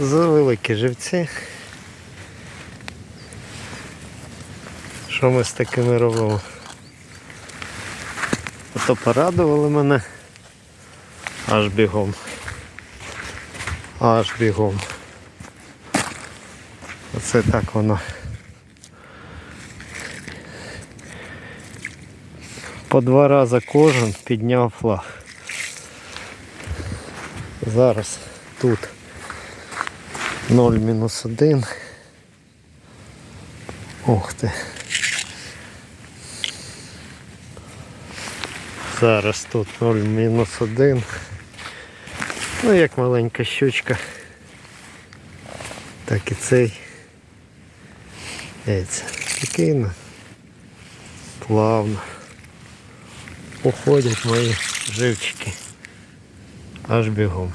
За великі живці. Що ми з такими робимо? Ото порадували мене аж бігом. Аж бігом. Оце так воно. По два рази кожен підняв флаг. Зараз тут 0 мінус 1. Ух ти. Зараз тут 0 мінус 1. Ну як маленька щучка. Так і цей. Яйця. Спокійно. Плавно. Уходять мої живчики. Аж бігом.